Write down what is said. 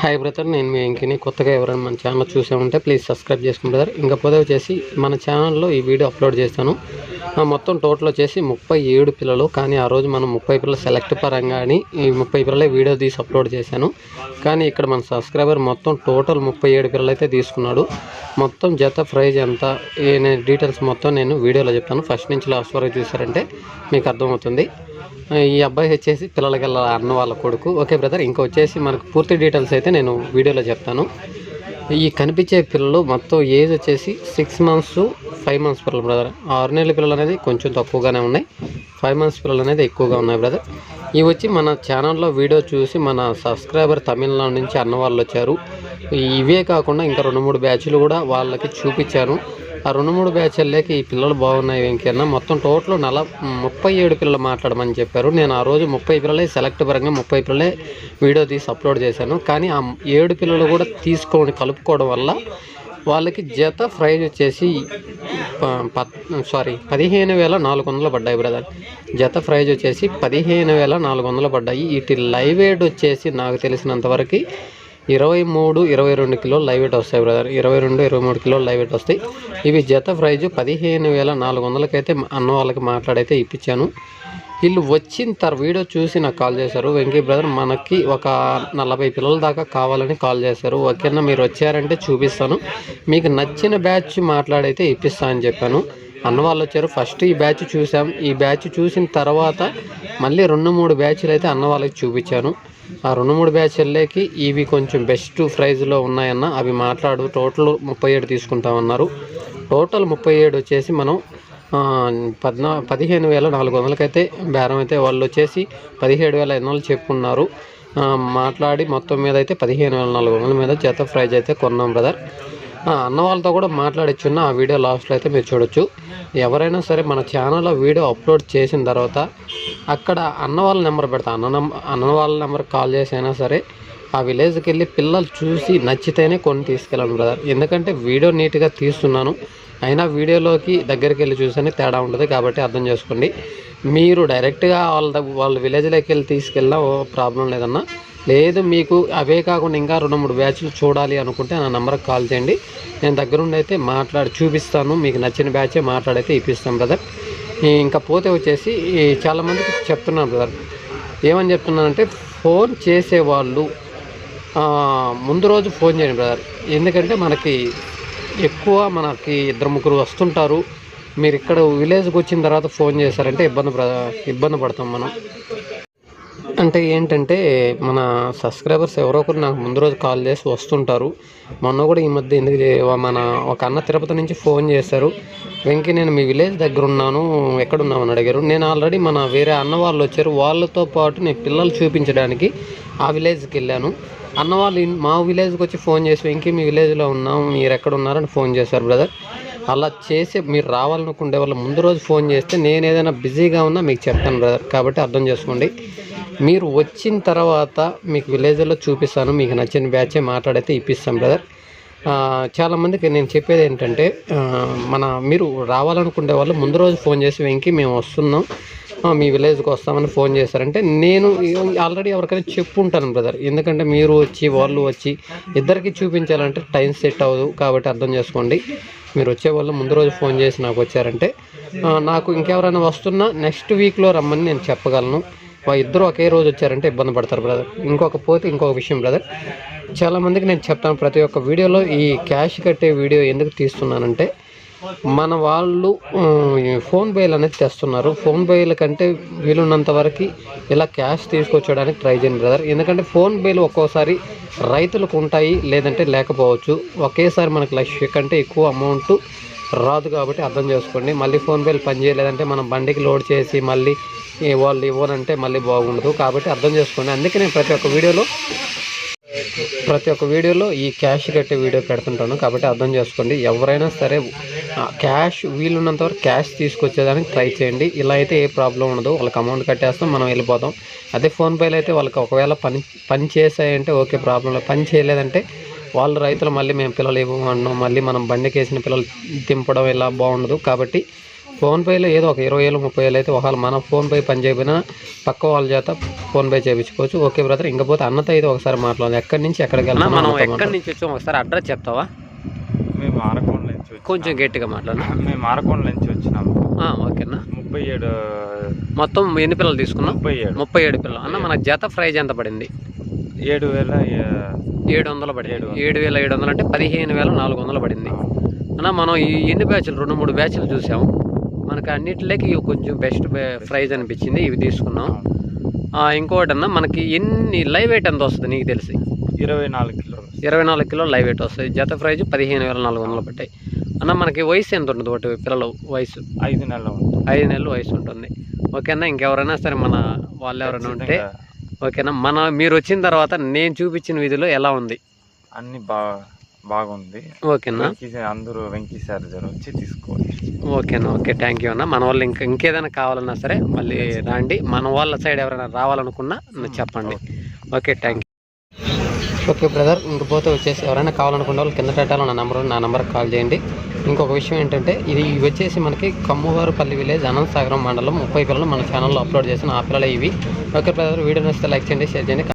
Hi brother నేను మీ వెంకిని కొత్తగా ఎవరైనా మన ఛానల్ చూసే ఉంటే ప్లీజ్ సబ్స్క్రైబ్ చేసుకోండి బ్రదర్ ఇంకపోతే వచ్చేసి మన ఛానల్లో ఈ వీడియో అప్లోడ్ చేస్తాను. ఆ మొత్తం టోటల్ వచ్చేసి ముప్పై ఏడు పిల్లలు. కానీ ఆ రోజు మనం ముప్పై పిల్లలు సెలెక్ట్ పరంగా అని ఈ ముప్పై పిల్లలే వీడియో తీసి అప్లోడ్ చేశాను. కానీ ఇక్కడ మన సబ్స్క్రైబర్ మొత్తం టోటల్ ముప్పై ఏడు పిల్లలు అయితే తీసుకున్నాడు. మొత్తం జత ప్రైజ్ ఎంత ఈ నేను డీటెయిల్స్ మొత్తం నేను వీడియోలో చెప్తాను. ఫస్ట్ నుంచి లాస్ట్ వరకు చూసారంటే మీకు అర్థమవుతుంది. ఈ అబ్బాయి వచ్చేసి పిల్లలకి అన్న వాళ్ళ కొడుకు. ఓకే బ్రదర్ ఇంకా వచ్చేసి మనకు పూర్తి డీటెయిల్స్ అయితే నేను వీడియోలో చెప్తాను. ఈ కనిపించే పిల్లలు మొత్తం ఏజ్ వచ్చేసి సిక్స్ మంత్స్ ఫైవ్ మంత్స్ పిల్లలు బ్రదర్. ఆరు నెలల పిల్లలు అనేది కొంచెం తక్కువగానే ఉన్నాయి. ఫైవ్ మంత్స్ పిల్లలు అనేది ఎక్కువగా ఉన్నాయి బ్రదర్. ఇవి వచ్చి మన ఛానల్లో వీడియో చూసి మన సబ్స్క్రైబర్ తమిళనాడు నుంచి అన్న వాళ్ళు వచ్చారు. ఇవే కాకుండా ఇంకా రెండు మూడు బ్యాచ్లు కూడా వాళ్ళకి చూపించాను. ఆ రెండు మూడు బ్యాచ్లకి ఈ పిల్లలు బాగున్నాయి వెంకన్న. మొత్తం టోటల్ నల ముప్పై ఏడు పిల్లలు మాట్లాడమని చెప్పారు. నేను ఆ రోజు ముప్పై పిల్లలే సెలెక్ట్ పరంగా ముప్పై పిల్లలే వీడియో తీసి అప్లోడ్ చేశాను. కానీ ఆ ఏడు పిల్లలు కూడా తీసుకొని కలుపుకోవడం వల్ల వాళ్ళకి జత ప్రైజ్ వచ్చేసి సారీ పదిహేను వేల నాలుగు వందలు పడ్డాయి బ్రదర్. జత ప్రైజ్ వచ్చేసి పదిహేను వేల నాలుగు వందలు పడ్డాయి. వీటి లైవ్ ఎయిడ్ వచ్చేసి నాకు తెలిసినంతవరకు ఇరవై మూడు ఇరవై రెండు కిలోలు లైవ్ వెయిట్ వస్తాయి బ్రదర్. ఇరవై రెండు ఇరవై మూడు కిలోలు లైవ్ వెయిట్ వస్తాయి. ఇవి జత ప్రైజ్ పదిహేను వేల నాలుగు వందలకైతే అన్న వాళ్ళకి మాట్లాడైతే ఇప్పించాను. వీళ్ళు వచ్చిన తర్ వీడియో చూసి నాకు కాల్ చేశారు. వెంకీ బ్రదర్ మనకి ఒక నలభై పిల్లల దాకా కావాలని కాల్ చేశారు. ఓకేనా మీరు వచ్చారంటే చూపిస్తాను. మీకు నచ్చిన బ్యాచ్ మాట్లాడైతే ఇప్పిస్తా అని చెప్పాను. అన్న వాళ్ళు వచ్చారు. ఫస్ట్ ఈ బ్యాచ్ చూసాం. ఈ బ్యాచ్ చూసిన తర్వాత మళ్ళీ రెండు మూడు బ్యాచ్లు అయితే అన్న వాళ్ళకి చూపించాను. ఆ రెండు మూడు బ్యాచ్లకి ఇవి కొంచెం బెస్ట్ ప్రైజ్లో ఉన్నాయన్న అవి మాట్లాడు టోటల్ ముప్పై ఏడు తీసుకుంటామన్నారు. టోటల్ ముప్పై ఏడు వచ్చేసి మనం పద్నా పదిహేను వేల నాలుగు వందలకైతే బేరం అయితే వాళ్ళు వచ్చేసి పదిహేడు వేల ఐదు వందలు చెప్పుకున్నారు. మాట్లాడి మొత్తం మీద అయితే పదిహేను వేల నాలుగు వందల మీద జత ప్రైజ్ అయితే కొన్నాం బ్రదర్ అన్న వాళ్ళతో కూడా మాట్లాడచ్చున్న ఆ వీడియో లాస్ట్లో అయితే మీరు చూడొచ్చు. ఎవరైనా సరే మన ఛానల్లో వీడియో అప్లోడ్ చేసిన తర్వాత అక్కడ అన్న వాళ్ళ నెంబర్ పెడతా. అన్న అన్న వాళ్ళ నెంబర్ కాల్ చేసి అయినా సరే ఆ విలేజ్కి వెళ్ళి పిల్లలు చూసి నచ్చితేనే కొన్ని తీసుకెళ్ళాను బ్రదర్. ఎందుకంటే వీడియో నీట్గా తీస్తున్నాను. అయినా వీడియోలోకి దగ్గరికి వెళ్ళి చూస్తేనే తేడా ఉంటుంది కాబట్టి అర్థం చేసుకోండి. మీరు డైరెక్ట్గా వాళ్ళ వాళ్ళ విలేజ్లోకి వెళ్ళి తీసుకెళ్ళినా ఓ ప్రాబ్లం లేదన్నా లేదు మీకు అవే కాకుండా ఇంకా రెండు మూడు బ్యాచ్లు చూడాలి అనుకుంటే నా నెంబర్కి కాల్ చేయండి. నేను దగ్గరుండి అయితే మాట్లాడి చూపిస్తాను. మీకు నచ్చిన బ్యాచే మాట్లాడైతే ఇప్పిస్తాం బ్రదర్. ఇంకా పోతే వచ్చేసి చాలామందికి చెప్తున్నాను బ్రదర్. ఏమని చెప్తున్నానంటే ఫోన్ చేసేవాళ్ళు ముందు రోజు ఫోన్ చేయండి బ్రదర్. ఎందుకంటే మనకి ఎక్కువ మనకి ఇద్దరు ముగ్గురు వస్తుంటారు. మీరు ఇక్కడ విలేజ్కి వచ్చిన తర్వాత ఫోన్ చేశారంటే ఇబ్బంది ఇబ్బంది పడతాం మనం. అంటే ఏంటంటే మన సబ్స్క్రైబర్స్ ఎవరో ఒకరు నాకు ముందు రోజు కాల్ చేసి వస్తుంటారు. మొన్న కూడా ఈ మధ్య ఎందుకు మన ఒక అన్న తిరుపతి నుంచి ఫోన్ చేశారు. వెంకీ నేను మీ విలేజ్ దగ్గర ఉన్నాను. ఎక్కడున్నావు అని అడిగారు. నేను ఆల్రెడీ మన వేరే అన్న వాళ్ళు వచ్చారు. వాళ్ళతో పాటు నేను పిల్లలు చూపించడానికి ఆ విలేజ్కి వెళ్ళాను. అన్న వాళ్ళు మా విలేజ్కి వచ్చి ఫోన్ చేసి వెంకీ మీ విలేజ్లో ఉన్నాం. మీరు ఎక్కడ ఉన్నారని ఫోన్ చేశారు బ్రదర్. అలా చేసి మీరు రావాలనుకుంటే వాళ్ళు ముందు రోజు ఫోన్ చేస్తే నేను ఏదైనా బిజీగా ఉన్నా మీకు చెప్తాను బ్రదర్ కాబట్టి అర్థం చేసుకోండి. మీరు వచ్చిన తర్వాత మీకు విలేజ్లో చూపిస్తాను మీకు నచ్చిన బ్యాచే మాట్లాడైతే ఇప్పిస్తాను బ్రదర్ చాలామందికి నేను చెప్పేది ఏంటంటే మన మీరు రావాలనుకునే వాళ్ళు ముందు రోజు ఫోన్ చేసి వెంకి మేము వస్తున్నాం. మీ విలేజ్కి వస్తామని ఫోన్ చేశారంటే నేను ఆల్రెడీ ఎవరికైనా చెప్పుంటాను బ్రదర్. ఎందుకంటే మీరు వచ్చి వాళ్ళు వచ్చి ఇద్దరికి చూపించాలంటే టైం సెట్ అవ్వదు కాబట్టి అర్థం చేసుకోండి. మీరు వచ్చే వాళ్ళు ముందు రోజు ఫోన్ చేసి నాకు వచ్చారంటే నాకు ఇంకెవరైనా వస్తున్నా నెక్స్ట్ వీక్లో రమ్మని నేను చెప్పగలను. ఇద్దరు ఒకే రోజు వచ్చారంటే ఇబ్బంది పడతారు బ్రదర్. ఇంకొక పోతే ఇంకొక విషయం బ్రదర్. చాలామందికి నేను చెప్తాను ప్రతి ఒక్క వీడియోలో ఈ క్యాష్ కట్టే వీడియో ఎందుకు తీస్తున్నానంటే మన వాళ్ళు ఫోన్ పేలు అనేది తెస్తున్నారు. ఫోన్ పేల కంటే వీలున్నంత వరకు ఇలా క్యాష్ తీసుకొచ్చడానికి ట్రై చేయండి బ్రదర్. ఎందుకంటే ఫోన్ పేలు ఒక్కోసారి రైతులకు ఉంటాయి లేదంటే లేకపోవచ్చు. ఒకేసారి మనకు లక్ష కంటే ఎక్కువ అమౌంట్ రాదు కాబట్టి అర్థం చేసుకోండి. మళ్ళీ ఫోన్ పేలు పనిచేయలేదంటే మనం బండికి లోడ్ చేసి మళ్ళీ వాళ్ళు ఇవ్వనంటే మళ్ళీ బాగుండదు కాబట్టి అర్థం చేసుకోండి. అందుకే నేను ప్రతి ఒక్క వీడియోలో ప్రతి ఒక్క వీడియోలో ఈ క్యాష్ కట్టే వీడియో పెడుతుంటాను కాబట్టి అర్థం చేసుకోండి. ఎవరైనా సరే క్యాష్ వీలున్నంత వరకు క్యాష్ తీసుకొచ్చేదానికి ట్రై చేయండి. ఇలా అయితే ఏ ప్రాబ్లం ఉండదు. వాళ్ళకి అమౌంట్ కట్టేస్తాం మనం వెళ్ళిపోతాం. అదే ఫోన్పేలో అయితే వాళ్ళకి ఒకవేళ పని పని చేసాయంటే ఓకే ప్రాబ్లం లేదు. పని చేయలేదంటే వాళ్ళ రైతులు మళ్ళీ మేము పిల్లలు ఇవ్వమన్నాం మళ్ళీ మనం బండికి వేసిన పిల్లలు దింపడం ఇలా బాగుండదు. కాబట్టి ఫోన్పేలో ఏదో ఒక ఇరవై వేలు ముప్పై వేలు అయితే ఒకవేళ మన ఫోన్పే పని చేయకపోయినా పక్క వాళ్ళ చేత ఫోన్పే చేయించుకోవచ్చు. ఓకే బ్రదర్ ఇంకపోతే అన్నతో అయితే ఒకసారి మాట్లాడదాం ఎక్కడి నుంచి ఎక్కడికి వెళ్ళాం మనం ఎక్కడి నుంచి వచ్చాం ఒకసారి అడ్రస్ చెప్తావా? మేము ఆరకొండ నుంచి కొంచెం గట్టిగా మాట్లాడు మేము ఆరకొండ నుంచి వచ్చినాము. ఓకేనా. ముప్పై ఏడు మొత్తం ఎన్ని పిల్లలు తీసుకున్నాం ముప్పై ఏడు. ముప్పై ఏడు పిల్లలు. అన్న మన జత ప్రైజ్ ఎంత పడింది? ఏడు వేల ఏడు వందలు పడింది. ఏడు వేల ఏడు వందలు అంటే పదిహేను వేల నాలుగు వందలు పడింది. అన్న మనం ఈ ఎన్ని బ్యాచ్లు రెండు మూడు బ్యాచ్లు చూసాం మనకి అన్నిటిలోకి కొంచెం బెస్ట్ ప్రైజ్ అనిపించింది. ఇవి తీసుకున్నాం. ఇంకోటి అన్న మనకి ఎన్ని లైవ్ వెయిట్ ఎంత వస్తుంది నీకు తెలిసి? ఇరవై నాలుగు కిలోలు ఇరవై నాలుగు కిలో లైవ్ వెయిట్ వస్తుంది. జత ప్రైజ్ పదిహేను వేల నాలుగు వందలు పట్టాయి అన్న మనకి వయసు ఎంత ఉంటుంది ఒకటి పిల్లల వయసు? ఐదు నెలలు ఐదు నెలలు వయసు ఉంటుంది. ఓకేనా? ఇంకెవరైనా సరే మన వాళ్ళు ఎవరైనా ఉంటే ఓకేనా? మన మీరు వచ్చిన తర్వాత నేను చూపించిన విధిలో ఎలా ఉంది? అన్ని బాగా బాగుంది. ఓకేనా? అందరూ వెంకీ సార్ వచ్చి తీసుకోవాలి. ఓకేనా? ఓకే థ్యాంక్ యూ అన్న. మన వాళ్ళు ఇంకా ఇంకేదైనా కావాలన్నా సరే మళ్ళీ రండి. మన వాళ్ళ సైడ్ ఎవరైనా రావాలనుకున్నా నాకు చెప్పండి. Okay thank you. Okay brother ఇంకపోతే వచ్చేసి ఎవరైనా కావాలనుకున్న వాళ్ళు కింద పెట్టాలో నా నెంబర్ నా నెంబర్కి కాల్ చేయండి. ఇంకొక విషయం ఏంటంటే ఇది ఇవి వచ్చేసి మనకి కమ్మవారుపల్లి విలేజ్ అనంతసాగరం మండలం ముప్పై పిల్లలు మన ఛానల్లో అప్లోడ్ చేసిన ఆ పిల్లలు ఇవి. ఓకే బ్రదర్ వీడియో నచ్చితే లైక్ చేయండి షేర్ చేయండి.